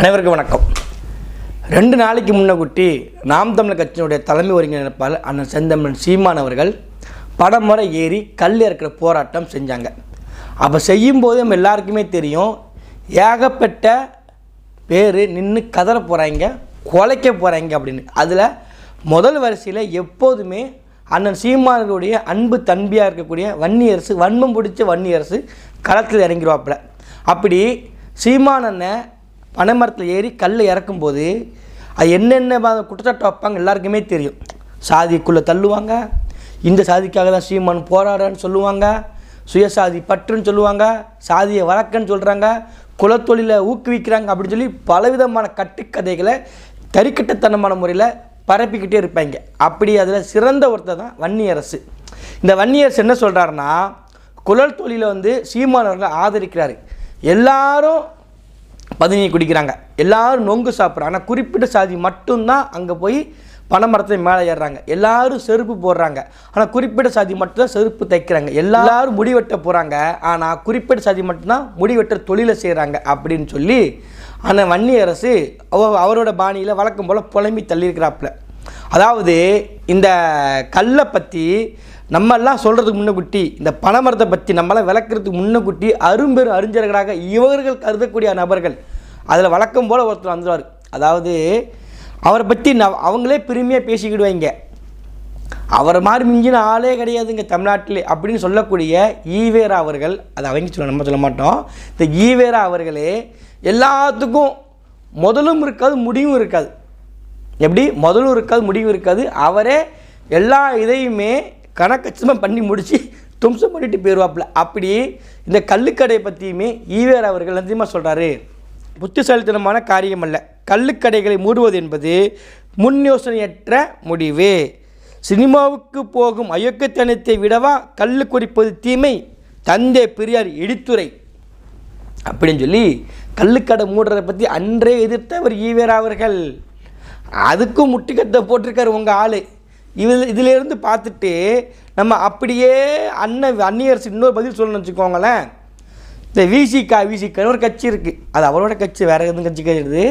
அனைவருக்கும் வணக்கம். ரெண்டு நாளைக்கு முன்னகுட்டி நாம் தமிழர் கட்சியினுடைய தலைமை ஒருங்கிணைப்பாளர் அண்ணன் செந்தமன் சீமான் அவர்கள் படமுறை ஏறி கல் இறக்கிற போராட்டம் செஞ்சாங்க. அப்போ செய்யும்போது நம்ம எல்லாருக்குமே தெரியும் ஏகப்பட்ட பேர் நின்று கதற போகிறாங்க குலைக்க போகிறாங்க அப்படின்னு. அதில் முதல் வரிசையில் எப்போதுமே அண்ணன் சீமானுடைய அன்பு தன்பியாக இருக்கக்கூடிய வன்னியரசு வன்மம் பிடிச்ச வன்னியரசு களத்தில் இறங்கிடுவாப்பில் அப்படி சீமானனை பனைமரத்தில் ஏறி கல் இறக்கும்போது அது என்னென்ன குற்றச்சாட்டு வைப்பாங்க எல்லாருக்குமே தெரியும். சாதிக்குள்ளே தள்ளுவாங்க. இந்த சாதிக்காக தான் சீமான் போராடுறன்னு சொல்லுவாங்க. சுயசாதி பற்றுன்னு சொல்லுவாங்க. சாதியை வழக்கன்னு சொல்கிறாங்க குலத்தொழிலை ஊக்குவிக்கிறாங்க அப்படின்னு சொல்லி பலவிதமான கட்டுக்கதைகளை கறிக்கட்டத்தனமான முறையில் பரப்பிக்கிட்டே இருப்பாங்க. அப்படி அதில் சிறந்த ஒருத்தர் தான் வன்னியரசு. இந்த வன்னியரசு என்ன சொல்கிறாருன்னா குழல் தொழிலை வந்து சீமானவர்களை ஆதரிக்கிறாரு. எல்லாரும் பதினியை குடிக்கிறாங்க. எல்லாரும் நொங்கு சாப்பிட்றாங்க. ஆனால் குறிப்பிட்ட சாதி மட்டும்தான் அங்கே போய் பனைமரத்தை மேலே ஏறுறாங்க. எல்லாரும் செருப்பு போடுறாங்க. ஆனால் குறிப்பிட்ட சாதி மட்டும்தான் செருப்பு தைக்கிறாங்க. எல்லாரும் முடி வெட்ட போகிறாங்க ஆனால் குறிப்பிட்ட சாதி மட்டும்தான் முடி வெட்டுற தொழிலை செய்கிறாங்க அப்படின்னு சொல்லி ஆனால் வன்னி அரசு அவரோட பாணியில் வழக்கம் போல் புலம்பி தள்ளியிருக்கிறாப்புல. அதாவது இந்த கல்லை பற்றி நம்மெல்லாம் சொல்கிறதுக்கு முன்னக்குட்டி இந்த பனைமரத்தை பற்றி நம்மளாம் விளக்குறதுக்கு முன்னக்குட்டி அரும்பெரும் அறிஞர்களாக இவர்கள் கருதக்கூடிய நபர்கள். அதில் வழக்கம் போல் ஒருத்தர் வந்துடுவார் அதாவது அவரை பற்றி ந அவங்களே பெருமையாக பேசிக்கிடுவாங்க அவரை மாதிரி மிஞ்சின ஆளே கிடையாதுங்க தமிழ்நாட்டில் அப்படின்னு சொல்லக்கூடிய ஈவேரா அவர்கள் அதை அவங்க சொல்ல நம்ம சொல்ல மாட்டோம். இந்த ஈவேரா அவர்களே எல்லாத்துக்கும் முதலும் இருக்காது முடிவும் இருக்காது. எப்படி? முதலும் இருக்காது முடிவும் இருக்காது. அவரே எல்லா இதையுமே கணக்கச்சமாக பண்ணி முடித்து தும்சம் பண்ணிட்டு போயிடுவாப்புல. அப்படி இந்த கல்லுக்கடையை பற்றியுமே ஈவேர் அவர்கள் அதிகமாக சொல்கிறாரு புத்திசாலித்தனமான காரியம் அல்ல. கல்லுக்கடைகளை மூடுவது என்பது முன் யோசனையற்ற முடிவு. சினிமாவுக்கு போகும் அயோக்கியத்தனத்தை விடவா கல் குறிப்பது தீமை? தந்தை பெரியார் இடித்துரை அப்படின்னு சொல்லி கல்லுக்கடை மூடுறதை பற்றி அன்றே எதிர்த்தவர் ஈவேரா அவர்கள். அதுக்கும் முட்டுக்கத்தை போட்டிருக்கார் உங்கள் ஆள். இதில் இதிலேருந்து பார்த்துட்டு நம்ம அப்படியே அண்ணன் அந்நியரசு இன்னொரு பதில் சொல்லணும்னு வச்சுக்கோங்களேன். இந்த விசிகா விசிகான்னு ஒரு கட்சி இருக்குது அது அவரோட கட்சி வேறு எதுவும் கட்சி கிடையாது.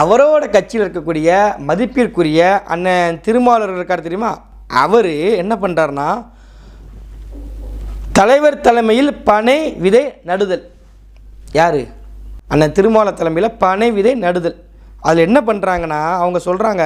அவரோட கட்சியில் இருக்கக்கூடிய மதிப்பிற்குரிய அண்ணன் திருமாவளர் இருக்கார் தெரியுமா? அவர் என்ன பண்ணுறாருன்னா தலைவர் தலைமையில் பனை விதை நடுதல். யார்? அண்ணன் திருமாவளர் தலைமையில் பனை விதை நடுதல். அதில் என்ன பண்ணுறாங்கன்னா அவங்க சொல்கிறாங்க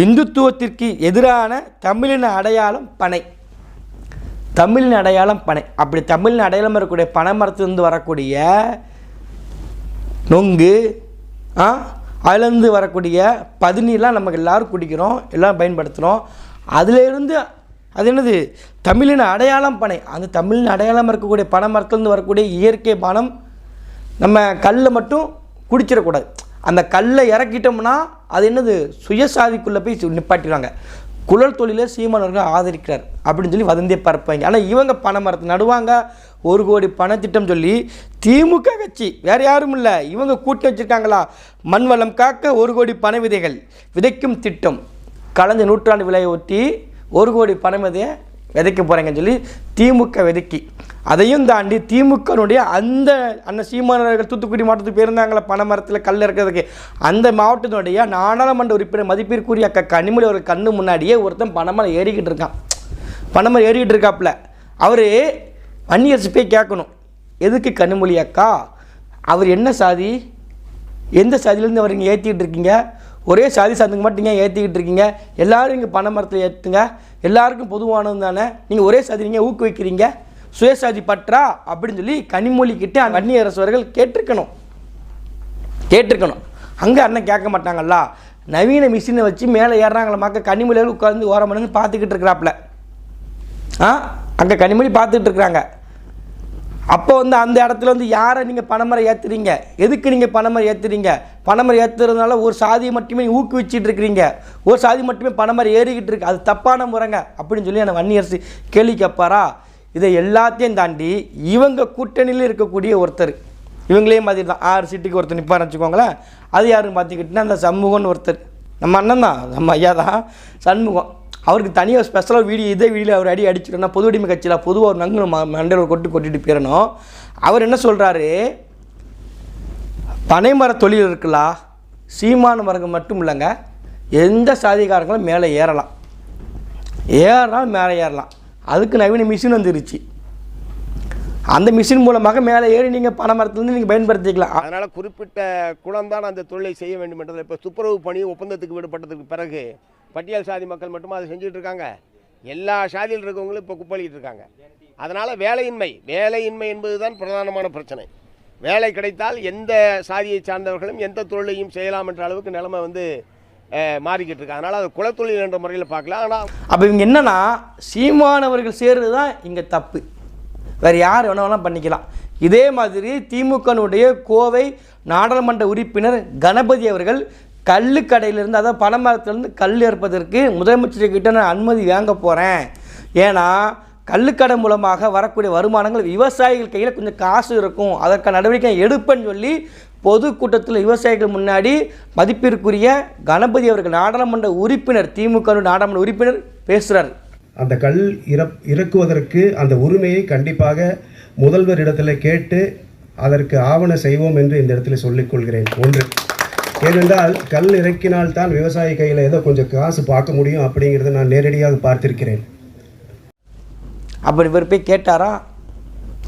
இந்துத்துவத்திற்கு எதிரான தமிழின அடையாளம் பனை. தமிழின் அடையாளம் பனை. அப்படி தமிழின் அடையாளம் இருக்கக்கூடிய பனை மரத்துலேருந்து வரக்கூடிய நொங்கு ஆ அதுலேருந்து வரக்கூடிய பதினீர்லாம் நமக்கு எல்லோரும் குடிக்கிறோம் எல்லாம் பயன்படுத்துகிறோம் அதிலேருந்து அது என்னது? தமிழின் அடையாளம் பனை. அந்த தமிழின் அடையாளம் இருக்கக்கூடிய பனை மரத்துலேருந்து வரக்கூடிய இயற்கை பானம் நம்ம கல்லை மட்டும் குடிச்சிடக்கூடாது. அந்த கல்லை இறக்கிட்டோம்னா அது என்னது? சுயசாதிக்குள்ளே போய் சு- நிப்பாட்டிடுவாங்க. குழல் தொழிலை சீமானவர்கள் ஆதரிக்கிறார் அப்படின்னு சொல்லி வதந்தே பார்ப்பாங்க ஆனால் இவங்க பனை மரத்தை நடுவாங்க. ஒரு கோடி பணத்திட்டம் சொல்லி திமுக கட்சி வேறு யாரும் இல்லை. இவங்க கூட்டி வச்சுருக்காங்களா? மண் வளம் காக்க ஒரு கோடி பனை விதைகள் விதைக்கும் திட்டம். கலந்த நூற்றாண்டு விலையை ஒட்டி ஒரு கோடி பணம் விதையை விதைக்க போகிறேங்கன்னு சொல்லி திமுக விதைக்கி. அதையும் தாண்டி திமுகனுடைய அந்த அண்ணன் சீமானவர்கள் தூத்துக்குடி மாவட்டத்துக்கு போயிருந்தாங்களே பனைமரத்தில் கல் இருக்கிறதுக்கு. அந்த மாவட்டத்தினுடைய நாடாளுமன்ற உறுப்பினர் மதிப்பிற்குரிய அக்கா கனிமொழி அவர்கள் கண்ணு முன்னாடியே ஒருத்தன் பனைமரம் ஏறிக்கிட்டு இருக்கான். பனைமரம் ஏறிக்கிட்டு இருக்காப்புல. அவர் வன்னியரசு போய் கேட்கணும். எதுக்கு கனிமொழி அக்கா? அவர் என்ன சாதி? எந்த சாதியிலேருந்து அவர் இங்கே ஏற்றிக்கிட்டு இருக்கீங்க? ஒரே சாதி சாதிக்கு மட்டும் ஏன் ஏற்றிக்கிட்டு இருக்கீங்க? எல்லோரும் இங்கே பனை மரத்தில் ஏற்றுங்க எல்லாருக்கும் பொதுவானது தானே. நீங்கள் ஒரே சாதி நீங்கள் ஊக்குவிக்கிறீங்க. சுயசாதி பற்றா அப்படின்னு சொல்லி கனிமொழி கிட்டே வன்னி அரசவர்கள் கேட்டிருக்கணும். கேட்டிருக்கணும். அங்கே அண்ணன் கேட்க மாட்டாங்கல்ல? நவீன மிஷினை வச்சு மேலே ஏறுறாங்களமாக்க கனிமொழியில் உட்காந்து ஓரமணுங்க பார்த்துக்கிட்டு இருக்கிறாப்புல. ஆ? அங்கே கனிமொழி பார்த்துக்கிட்டு இருக்கிறாங்க. அப்போ வந்து அந்த இடத்துல வந்து யாரை நீங்கள் பணமரை ஏற்றுறீங்க எதுக்கு நீங்கள் பணமரை ஏற்றுறீங்க பணமரை ஏற்றுறதுனால ஒரு சாதியை மட்டுமே ஊக்குவிச்சிட்டு இருக்கிறீங்க. ஒரு சாதி மட்டுமே பணமரை ஏறிக்கிட்டு இருக்கு. அது தப்பான முறைங்க அப்படின்னு சொல்லி அந்த வன்னியரசு கேள்வி கேட்பாரா? இதை எல்லாத்தையும் தாண்டி இவங்க கூட்டணியில் இருக்கக்கூடிய ஒருத்தர் இவங்களே மாதிரி தான் ஆறு சீட்டுக்கு ஒருத்தர் நிற்பார்னு வச்சுக்கோங்களேன். அது யாருன்னு பார்த்துக்கிட்டிங்கன்னா அந்த சண்முகம்னு ஒருத்தர். நம்ம அண்ணன் தான் நம்ம ஐயா தான். சண்முகம். அவருக்கு தனியாக ஸ்பெஷலாக வீடியோ இதே வீடியோ அவர் அடி அடிச்சிட்டோம்னா பொது உரிமை கட்சியில் பொதுவாக ஒரு நங்கு ம- மண்டையில் கொட்டு கொட்டிட்டு போயிடணும். அவர் என்ன சொல்கிறாரு பனைமர தொழில் இருக்குல்ல சீமான மரங்கள் மட்டும் இல்லைங்க எந்த சாதிகாரங்களும் மேலே ஏறலாம். ஏறினாலும் மேலே ஏறலாம். அதுக்கு நவீன மிஷின் வந்துருச்சு. அந்த மிஷின் மூலமாக மேலே ஏறி நீங்கள் பனை மரத்துலேருந்து நீங்கள் பயன்படுத்திக்கலாம். அதனால் குறிப்பிட்ட குளம்தான் அந்த தொழிலை செய்ய வேண்டும் என்றதில் இப்போ துப்புரவு பணி ஒப்பந்தத்துக்கு விடுபட்டதுக்கு பிறகு பட்டியல் சாதி மக்கள் மட்டுமா அதை செஞ்சுட்டு இருக்காங்க. எல்லா சாதியில் இருக்கவங்களும் இப்போ குப்பளிக்கிட்டு இருக்காங்க. அதனால் வேலையின்மை வேலையின்மை என்பது தான் பிரதானமான பிரச்சனை. வேலை கிடைத்தால் எந்த சாதியை சார்ந்தவர்களும் எந்த தொழிலையும் செய்யலாம் என்ற அளவுக்கு நிலைமை வந்து மாறிக்கிட்டு இருக்கு. அதனால் அது குலத்தொழில் என்ற முறையில் பார்க்கலாம் ஆனால் அப்போ இவங்க என்னென்னா சீமானவர்கள் சேர்றது தான் இங்கே தப்பு. வேறு யார் வேணா வேணால் பண்ணிக்கலாம். இதே மாதிரி திமுகனுடைய கோவை நாடாளுமன்ற உறுப்பினர் கணபதி அவர்கள் கல்லுக்கடையிலிருந்து அதாவது பனைமரத்துலேருந்து கல் ஏற்பதற்கு முதலமைச்சர்கிட்ட நான் அனுமதி வாங்க போகிறேன் ஏன்னா கள்ளுக்கடை மூலமாக வரக்கூடிய வருமானங்கள் விவசாயிகள் கையில் கொஞ்சம் காசு இருக்கும். அதற்கான நடவடிக்கை எடுப்பேன்னு சொல்லி பொதுக்கூட்டத்தில் விவசாயிகள் முன்னாடி மதிப்பிற்குரிய கணபதி அவர்கள் நாடாளுமன்ற உறுப்பினர் திமுக நாடாளுமன்ற உறுப்பினர் பேசுகிறார் அந்த கல் இறப் இறக்குவதற்கு அந்த உரிமையை கண்டிப்பாக முதல்வர் இடத்துல கேட்டு அதற்கு ஆவண செய்வோம் என்று இந்த இடத்துல சொல்லிக் கொள்கிறேன். ஒன்று ஏனென்றால் கல் இறக்கினால்தான் விவசாயி கையில் ஏதோ கொஞ்சம் காசு பார்க்க முடியும் அப்படிங்கிறத நான் நேரடியாக பார்த்திருக்கிறேன். அப்படி இவர் போய் கேட்டாரா?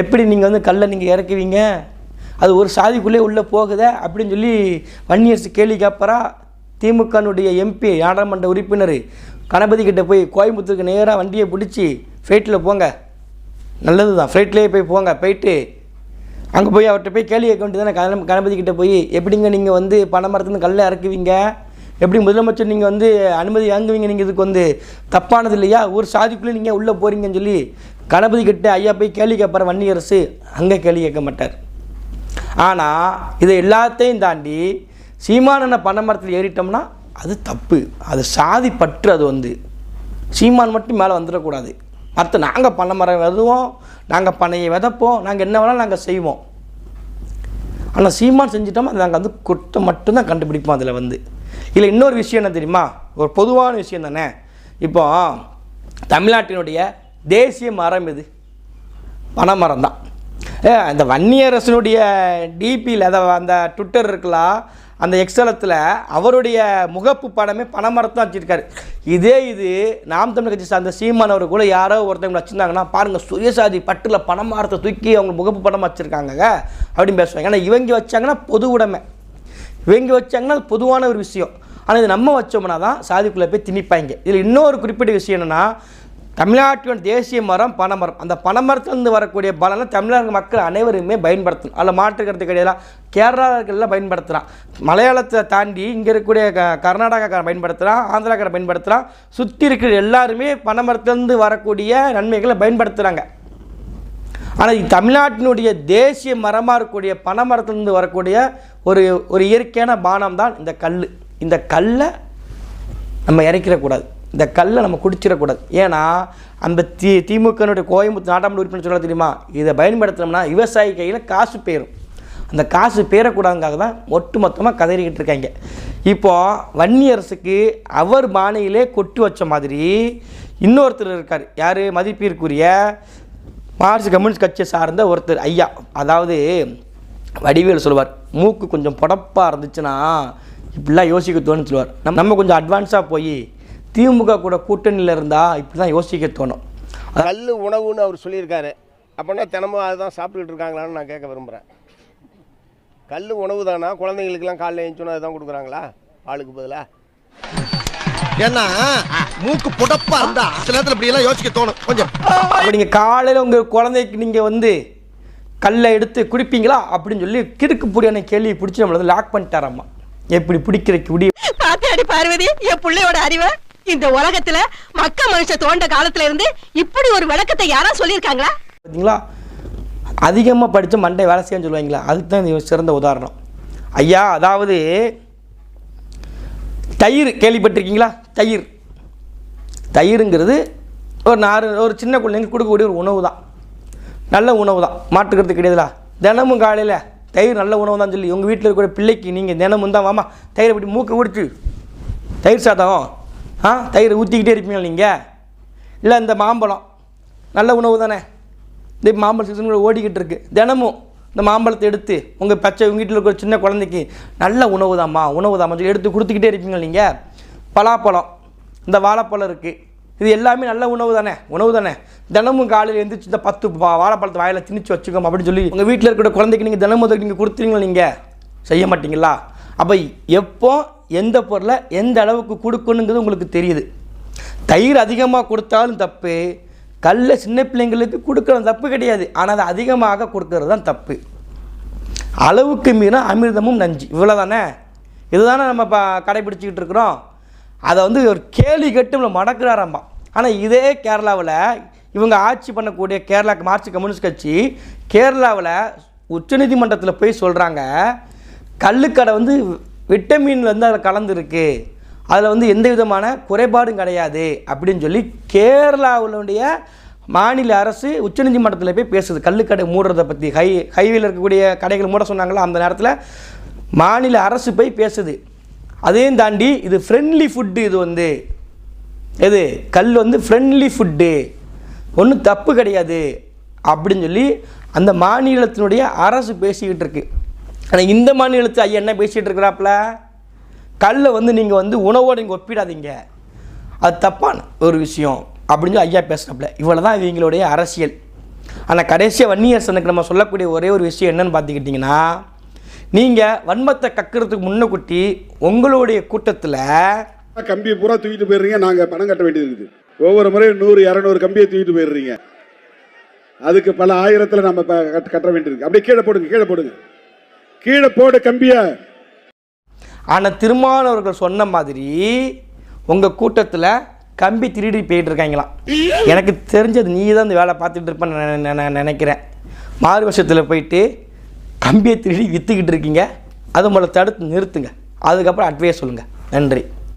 எப்படி நீங்கள் வந்து கல்லை நீங்கள் இறக்குவீங்க? அது ஒரு சாதிக்குள்ளே உள்ளே போகுதே அப்படின்னு சொல்லி வன்னியரசு கேள்வி கேட்பறா திமுகனுடைய எம்பி நாடாளுமன்ற உறுப்பினர் கணபதி கிட்ட போய் கோயம்புத்தூருக்கு நேராக வண்டியை பிடிச்சி ஃப்ளைட்டில் போங்க. நல்லது தான் ஃப்ளைட்லேயே போய் போங்க. போயிட்டு அங்கே போய் அவர்கிட்ட போய் கேள்வி கேட்க வேண்டியதானே கண கணபதி கிட்டே போய் எப்படிங்க நீங்கள் வந்து பனை மரத்துலேருந்து கல்லை இறக்குவீங்க? எப்படி முதலமைச்சர் நீங்கள் வந்து அனுமதி வாங்குவீங்க? நீங்கள் இதுக்கு வந்து தப்பானது இல்லையா? ஒரு சாதிக்குள்ளே நீங்கள் உள்ளே போகிறீங்கன்னு சொல்லி கணபதி கிட்ட ஐயா போய் கேள்வி கேட்பார் வன்னியரசு. அங்கே கேள்வி கேட்க மாட்டார். ஆனால் இதை எல்லாத்தையும் தாண்டி சீமானனை பண்ண மரத்தில் ஏறிட்டோம்னா அது தப்பு. அது சாதி பற்று அது வந்து. சீமான் மட்டும் மேலே வந்துடக்கூடாது. மற்ற நாங்கள் பண்ண மரம் விதுவோம் நாங்கள் பனையை விதைப்போம் நாங்கள் என்ன வேணாலும் நாங்கள் செய்வோம். ஆனால் சீமான் செஞ்சிட்டோம் அது நாங்கள் வந்து குற்றம் மட்டும்தான் கண்டுபிடிப்போம் அதில் வந்து. இதில் இன்னொரு விஷயம் என்ன தெரியுமா? ஒரு பொதுவான விஷயம் தானே? இப்போ தமிழ்நாட்டினுடைய தேசிய மரம் இது பனைமரம் தான் ஏ அந்த வன்னியரசனுடைய டிபியில் அதை அந்த ட்விட்டர் இருக்கலாம் அந்த எக்ஸலத்தில் அவருடைய முகப்பு படமே பணமரத்தான் வச்சுருக்காரு. இதே இது நாம் தமிழ் கட்சி சார்ந்த சீமான் அவர் கூட யாரோ ஒருத்தவங்க வச்சுருந்தாங்கன்னா பாருங்கள் சுயசாதி பட்டில் பணமரத்தை தூக்கி அவங்க முகப்பு படம் வச்சுருக்காங்க அப்படின்னு பேசுவாங்க. ஏன்னா இவங்க வச்சாங்கன்னா பொது உடைமை. இவங்க வச்சாங்கன்னா அது பொதுவான ஒரு விஷயம். ஆனால் இது நம்ம வச்சோம்னா தான் சாதிக்குள்ளே போய் திணிப்பாங்க. இதில் இன்னொரு குறிப்பிட்ட விஷயம் என்னென்னா தமிழ்நாட்டின் தேசிய மரம் பனைமரம் அந்த பனைமரத்துலேருந்து வரக்கூடிய பலனை தமிழக மக்கள் அனைவருமே பயன்படுத்தணும். அதில் மாற்றுக்கிறது கிடையாது கேரளாவில் பயன்படுத்துகிறான் மலையாளத்தை தாண்டி இங்கே இருக்கக்கூடிய க கர்நாடகாக்காரன் பயன்படுத்துகிறான் ஆந்திராக்காரன் பயன்படுத்துகிறான் சுற்றி இருக்கிற எல்லாருமே பனைமரத்துலேருந்து வரக்கூடிய நன்மைகளை பயன்படுத்துகிறாங்க ஆனால் தமிழ்நாட்டினுடைய தேசிய மரமாக இருக்கக்கூடிய பனைமரத்துலேருந்து வரக்கூடிய ஒரு ஒரு இயற்கையான பானம் தான் இந்த கல் இந்த கல்லை நம்ம இறக்கிடக்கூடாது இந்த கல்லை நம்ம குடிச்சிடக்கூடாது. ஏன்னா அந்த தி திமுகனுடைய கோயம்புத்தூர் நாட்டாமல் உறுப்பினர் சொல்ல தெரியுமா? இதை பயன்படுத்தினோம்னா விவசாயி கையில் காசு பேரும். அந்த காசு பேரக்கூடாதுக்காக தான் ஒட்டு மொத்தமாக கதறிக்கிட்டு இருக்காங்க. இப்போ வன்னியரசுக்கு அவர் பானையிலே கொட்டு வச்ச மாதிரி இன்னொருத்தர் இருக்கார். யார்? மதிப்பிற்குரிய மார்க்சிஸ்ட் கம்யூனிஸ்ட் கட்சியை சார்ந்த ஒருத்தர் ஐயா. அதாவது வடிவேல் சொல்லுவார் மூக்கு கொஞ்சம் புடப்பாக இருந்துச்சுன்னா இப்படிலாம் யோசிக்க தோணுன்னு சொல்லுவார். நம்ம நம்ம கொஞ்சம் அட்வான்ஸாக போய் திமுக கூட கூட்டணியில் இருந்தால் இப்படி தான் யோசிக்க தோணும். கல் உணவுன்னு அவர் சொல்லியிருக்காரு. அப்படின்னா தினமும் அதுதான் சாப்பிட்டுட்டு இருக்காங்களான்னு நான் கேட்க விரும்புகிறேன் கல் உணவு தானா குழந்தைங்களுக்கெல்லாம் காலைல எழுந்தோன்னா அதுதான் கொடுக்குறாங்களா? ஆளுக்கு பதிலாக ஏன்னா மூக்கு புடப்பா இருந்தா சில நேரத்துல இப்படி எல்லாம் யோசிக்க தோணும். கொஞ்சம். அப்போ நீங்கள் காலையில் உங்கள் குழந்தைக்கு நீங்கள் வந்து கல்லை எடுத்து குடிப்பீங்களா? அப்படின்னு சொல்லி கிறுக்கு புடியான கேள்வி பிடிச்சி நம்மளை வந்து லாக் பண்ணிட்டாராம்மா. எப்படி பிடிக்கிற குடி பாத்தியாடி பார்வதி என் பிள்ளையோட அறிவை? இந்த உலகத்துல மக்க மனுஷ தோண்ட காலத்துல இருந்து இப்படி ஒரு விளக்கத்தை யாரும் சொல்லியிருக்காங்களா? பார்த்தீங்களா அதிகமாக படித்து மண்டை வேலை செய்யன்னு சொல்லுவாங்களா? அதுக்கு தான் இது சிறந்த உதாரணம். ஐயா அதாவது தயிர் கேள்விப்பட்டிருக்கீங்களா? தயிர். தயிருங்கிறது ஒரு நாறு ஒரு சின்ன குழந்தைங்க கொடுக்கக்கூடிய ஒரு உணவு தான் நல்ல உணவு தான் மாற்றுக்கிறது கிடையாதுல. தினமும் காலையில் தயிர் நல்ல உணவு தான் சொல்லி உங்கள் வீட்டில் இருக்கிற பிள்ளைக்கு நீங்கள் தினமும் தான் வாமா தயிரை இப்படி மூக்கு குடிச்சு தயிர் சாதம். ஆ தயிர் ஊற்றிக்கிட்டே இருப்பீங்க நீங்கள் இல்லை இந்த மாம்பழம். நல்ல உணவு தானே. இந்த மாம்பழ சீசன் கூட ஓடிக்கிட்டு இருக்குது தினமும் இந்த மாம்பழத்தை எடுத்து உங்கள் பச்சை உங்கள் வீட்டில் இருக்கிற சின்ன குழந்தைக்கு நல்ல உணவு தாம்மா உணவு தாம்மா சொல்லி எடுத்து கொடுத்துக்கிட்டே இருப்பீங்க நீங்கள் பலாப்பழம் இந்த வாழைப்பழம் இருக்குது இது எல்லாமே நல்ல உணவு தானே. உணவு தானே. தினமும் காலையில் எழுந்திரிச்சு இந்த பத்து பா- வாழைப்பழத்தை வாயில் திணிச்சு வச்சுக்கோம் அப்படின்னு சொல்லி உங்கள் வீட்டில் இருக்கிற குழந்தைக்கு நீங்கள் தினமும் நீங்கள் கொடுத்துருங்களா நீங்கள் செய்ய மாட்டிங்களா? அப்போ எப்போ எந்த பொருளை எந்த அளவுக்கு கொடுக்கணுங்கிறது உங்களுக்கு தெரியுது. தயிர் அதிகமாக கொடுத்தாலும் தப்பு. கல்ல சின்ன பிள்ளைங்களுக்கு கொடுக்கறது தப்பு கிடையாது. ஆனால் அதை அதிகமாக கொடுக்கறது தான் தப்பு. அளவுக்கு மீற அமிர்தமும் நஞ்சு. இவ்வளோ தானே இதுதானே நம்ம இப்போ கடைபிடிச்சிக்கிட்டு இருக்கிறோம். அதை வந்து ஒரு கேள்வி கட்டு நம்மளை மடக்கிறாரம்மா ஆனால் இதே கேரளாவில் இவங்க ஆட்சி பண்ணக்கூடிய கேரளா மார்க்சிஸ்ட் கம்யூனிஸ்ட் கட்சி கேரளாவில் உச்சநீதிமன்றத்தில் போய் சொல்கிறாங்க கல்லுக்கடை வந்து விட்டமின் வந்து அதில் கலந்துருக்கு. அதில் வந்து எந்த விதமான குறைபாடும் கிடையாது அப்படின்னு சொல்லி கேரளாவுடைய மாநில அரசு உச்சநீதிமன்றத்தில் போய் பேசுது. கல்லுக்கடை மூடுறதை பற்றி ஹை ஹைவேல இருக்கக்கூடிய கடைகள் மூட சொன்னாங்களா? அந்த நேரத்தில் மாநில அரசு போய் பேசுது. அதையும் தாண்டி இது ஃப்ரெண்ட்லி ஃபுட்டு இது வந்து. எது? கல் வந்து ஃப்ரெண்ட்லி ஃபுட்டு ஒன்றும் தப்பு கிடையாது அப்படின்னு சொல்லி அந்த மாநிலத்தினுடைய அரசு பேசிக்கிட்டு இருக்குது ஆனால் இந்த மாநிலத்து ஐயா என்ன பேசிகிட்டு இருக்கிறாப்புல? கல்லை வந்து நீங்கள் வந்து உணவோடு நீங்கள் ஒப்பிடாதீங்க. அது தப்பான ஒரு விஷயம் அப்படின்னு சொல்லி ஐயா பேசுகிறாப்புல இவ்வளோ தான் இவங்களுடைய அரசியல். ஆனால் கடைசியாக வன்னியரசனுக்கு நம்ம சொல்லக்கூடிய ஒரே ஒரு விஷயம் என்னென்னு பார்த்துக்கிட்டிங்கன்னா நீங்கள் வன்மத்தை கக்கிறதுக்கு குட்டி உங்களுடைய கூட்டத்தில் கம்பியை பூரா தூக்கிட்டு போயிடுறீங்க. நாங்கள் பணம் கட்ட வேண்டியது இருக்குது. ஒவ்வொரு முறையும் நூறு இரநூறு கம்பியை தூக்கிட்டு போயிடுறீங்க. அதுக்கு பல ஆயிரத்தில் நம்ம கட்ட- கட்ட வேண்டியிருக்கு அப்படியே கீழே போடுங்க கீழே போடுங்க. கீழே போடு கம்பிய. ஆனால் திருமானவர்கள் சொன்ன மாதிரி உங்கள் கூட்டத்தில் கம்பி திருடி போயிட்டு இருக்காங்களாம் எனக்கு தெரிஞ்சது நீ தான் இந்த வேலை பார்த்துட்டு இருப்பேன்னு நான் நினைக்கிறேன். மாறு வருஷத்தில் போயிட்டு கம்பியை திருடி விற்றுக்கிட்டு இருக்கீங்க. அது உங்களை தடுத்து நிறுத்துங்க. அதுக்கப்புறம் அட்வைஸ் சொல்லுங்கள் நன்றி.